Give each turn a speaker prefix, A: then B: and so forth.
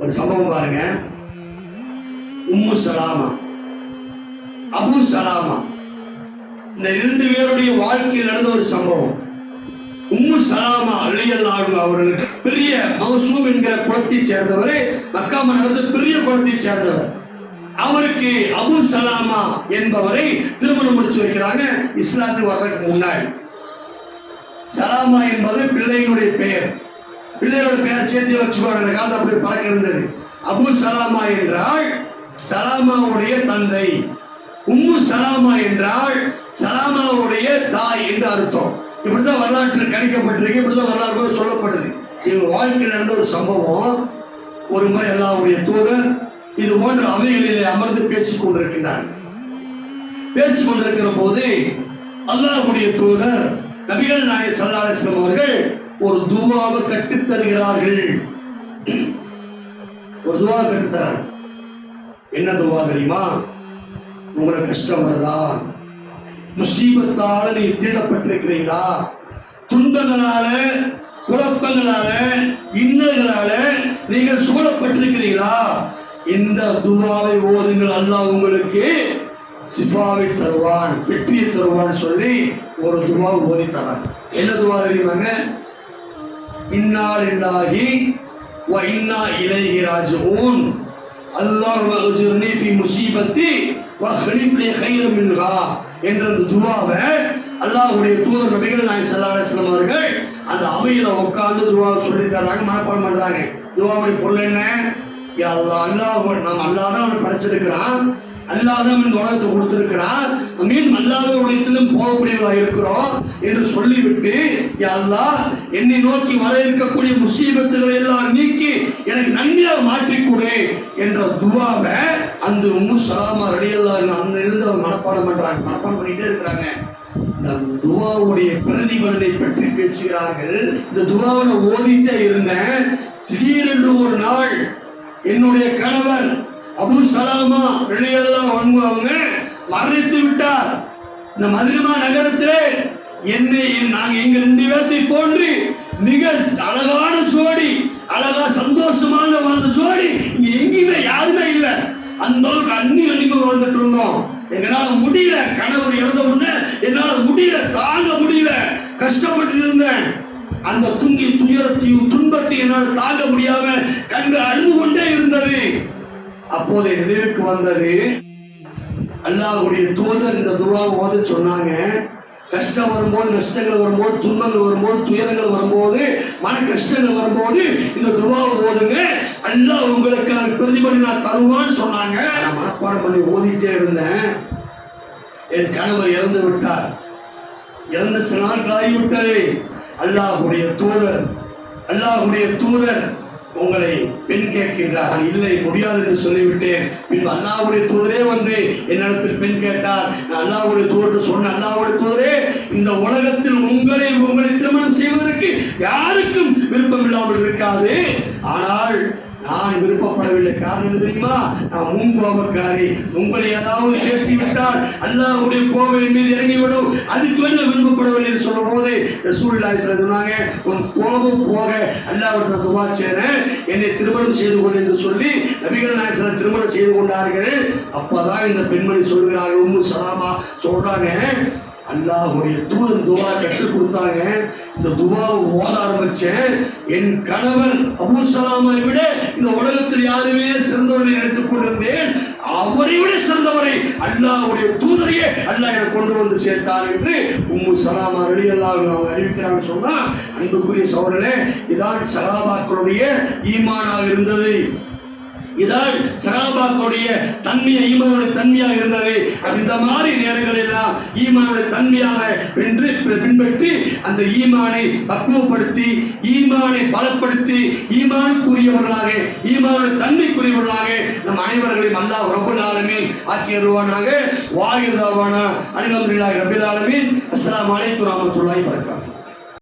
A: ஒரு சம்பவம் பாருங்க. உம்மு சலாமா அபு சலாமா இந்த இரண்டு பேருடைய வாழ்க்கையில் நடந்த ஒரு சம்பவம். உம்மு சலாமா அழியல்லாடு அவர்களுக்கு பெரிய மகசூம் என்கிற குளத்தை சேர்ந்தவர் மக்கா நகரத்தில் பெரிய குளத்தை சேர்ந்தவர். அவருக்கு அபு சலாமா என்பவரை திருமணம் முடிச்சு வைக்கிறாங்க இஸ்லாத்துக்கு வர்றதுக்கு முன்னாடி. சலாமா என்பது பிள்ளையினுடைய பிள்ளையோட பேரை சேர்த்து வச்சுக்கோங்க அந்த காலத்தில் அப்படி பழக்கம் இருந்தது. அபு சலாமா என்றால் சலாமாவுடைய தந்தை. உம்மு சலாமா என்றால் சலாமாவுடைய தாய் என்று அர்த்தம். இப்படிதான் வரலாற்றில் கணிக்கப்பட்டிருக்கு இப்படிதான் வரலாறு சொல்லப்படுது. இவங்க வாழ்க்கையில் நடந்த ஒரு சம்பவம் ஒரு முறை அல்லாவுடைய தூதர் இது போன்ற அவைகளிலே அமர்ந்து பேசிக் கொண்டிருக்கிறார் பேசிக் கொண்டிருக்கிற போது அல்லாஹ்வுடைய தூதர் நபிகள் நாயக சல்லாஸ்லம் அவர்கள் ஒரு துவாவை கட்டுத்தருகிறார்கள். ஒரு துவா கற்றுத்தராங்க என்ன துவா தெரியுமா? உங்களுக்கு கஷ்டம் வருதா? முசீபத்தால நீ தீடப்பட்டிருக்கிறீங்களா துன்பங்களால குழப்பங்களால இன்னல்களால நீங்கள் சூழப்பட்டிருக்கிறீங்களா? இந்த துவாவை ஓதுங்கள் அல்லாஹ் உங்களுக்கு சிஃபாவை தருவான் வெற்றியை தருவான் சொல்லி ஒரு துவா ஓதி தரான் என்ன துவா தெரியுமாங்க? இன்னாலில்லாஹி வ இன்னா இலைஹி ராஜிஊன். அல்லாஹ் அஜுர்னி ஃபி முசீபத்தி வ ஹலிப் லி கைரம் மின்ஹா என்ற அந்த துவாவை அல்லாஹ்வுடைய தூதர் நபிகள் நாயகம் ஸல்லல்லாஹு அலைஹி வஸல்லம் அவர்கள் அந்த அவையில உட்கார்ந்து துவா சொல்லி தர்றாங்க மனப்பாடம் பண்றாங்க. துவாவுடைய பொருள் என்ன? யா அல்லாஹ் அல்லாஹ் நாம் அல்லாஹ் தான் அவனை படைச்சிருக்கிறான். அல்லாஹ் இந்த உலகத்தை கொடுத்திருக்கிறார். மீன் அல்லாத உலகத்திலும் போகக்கூடியவர்களாக இருக்கிறோம் என்று சொல்லிவிட்டு யா அல்லாஹ் என்னை நோக்கி வர இருக்கக்கூடிய முசீபத்துகளை எல்லாம் நீக்கி எனக்கு நன்மையாக மாற்றிக்கொடு என்ற துவாவை அந்த உம்மு சலாமா ரெடியெல்லாம் அன்ன இருந்து அவங்க மனப்பாடம் பண்றாங்க. மனப்பாடம் பண்ணிட்டே இருக்கிறாங்க. இந்த துவாவுடைய பிரதிபலனை பற்றி பேசுகிறார்கள். இந்த துவாவை நான் ஓதிட்டே இருந்தேன். திடீரென்று ஒரு நாள் என்னுடைய கணவர் அபு சலாமா வெளியெல்லாம் அவங்க மரணித்து விட்டார். இந்த மதுரமா நகரத்திலே என்னை நாங்க எங்க ரெண்டு பேர்த்தை போன்று மிக அழகான ஜோடி அழகா சந்தோஷமான வாழ்ந்த ஜோடி இங்க எங்கேயுமே யாருமே இல்லை. அந்த அளவுக்கு அன்னி அன்னிமை வாழ்ந்துட்டு இருந்தோம். எங்களால முடியல கணவர் இறந்த உடனே என்னால முடியல தாங்க முடியல கஷ்டப்பட்டு இருந்தேன். அந்த துங்கி துயரத்தையும் துன்பத்தையும் என்னால் தாங்க முடியாம கண்கள் அழுது கொண்டே இருந்தது. அப்போது நினைவுக்கு வந்தது அல்லாஹ்வுடைய தூதர் இந்த துவா ஓத சொன்னாங்க கஷ்டம் வரும்போது நஷ்டங்கள் வரும்போது துன்பங்கள் வரும்போது துயரங்கள் வரும்போது மன கஷ்டங்கள் வரும்போது இந்த துவாவை ஓதுங்க. அல்லா உங்களுக்கு அது பிரதிபலி நான் தருவான்னு சொன்னாங்க. நான் மனப்பாடம் பண்ணி ஓதிட்டே இருந்தேன். என் கணவர் இறந்து விட்டார். இறந்த சில நாட்கள் ஆகிவிட்டது. அல்லாஹ்வுடைய தூதர் அல்லாஹ்வுடைய தூதர் உங்களை பெண் கேட்கின்றார்கள். இல்லை முடியாது என்று சொல்லிவிட்டேன். பின் அல்லாவுடைய தூதரே வந்து என்னிடத்தில் பெண் கேட்டார். நான் அல்லாஹ்வுடைய தூதர் சொன்ன அல்லாவுடைய தூதரே இந்த உலகத்தில் உங்களை உங்களை திருமணம் செய்வதற்கு யாருக்கும் விருப்பம் இல்லாமல் இருக்காது. ஆனால் நான் விருப்பப்படவில்லை. காரணம் தெரியுமா? நான் முன்கோபக்காரி உங்களை ஏதாவது பேசிவிட்டால் அல்லாவுடைய கோபம் மீது இறங்கிவிடும். அதுக்கு வேணும் விருப்பப்படவில்லை என்று சொல்லும் போது ரசூலுல்லாஹி சொன்னாங்க உன் கோபம் போக அல்லாஹ்விடத்தில் துவா என்னை திருமணம் செய்து கொள் என்று சொல்லி நபிகள் நாயகம் திருமணம் செய்து கொண்டார்கள். அப்பதான் இந்த பெண்மணி சொல்கிறார்கள் உம்மு சலாமா சொல்றாங்க. அல்லாஹுடைய தூதர் துவா கற்றுக் கொடுத்தாங்க. இந்த துவாவை ஓத ஆரம்பிச்சேன். என் கணவன் அபு சலாமை விட இந்த உலகத்தில் யாருமே சிறந்தவரை நினைத்துக் கொண்டிருந்தேன். அவரை விட சிறந்தவரை அல்லாவுடைய தூதரையே அல்லாஹ் எனக்கு கொண்டு வந்து சேர்த்தார் என்று உம்மு சலாமா ரெடி அல்லாஹ் அவங்க அறிவிக்கிறாங்க. சொன்னா அன்புக்குரிய சோழனே இதான் சலாபாக்களுடைய ஈமானாக இருந்தது. இதான் சகாபாக்குடைய தன்மையை ஈமானுடைய தன்மையாக இருந்தது. இந்த மாதிரி நேரங்கள் எல்லாம் ஈமானுடைய தன்மையாக வென்று பின்பற்றி அந்த ஈமானை பக்குவப்படுத்தி ஈமானை பலப்படுத்தி ஈமானுக்குரியவர்களாக ஈமானுடைய தன்மைக்குரியவர்களாக நம் அனைவர்களையும் அல்லாஹ் ரப்பல் ஆலமீன் ஆக்கி வருவானாக வாயிர்தாவானா அல்ஹம்துலில்லாஹி ரபில் ஆலமீன். அஸ்லாம் அலைக்கும் வரஹ்மத்துல்லாஹி வபரகாத்துஹு.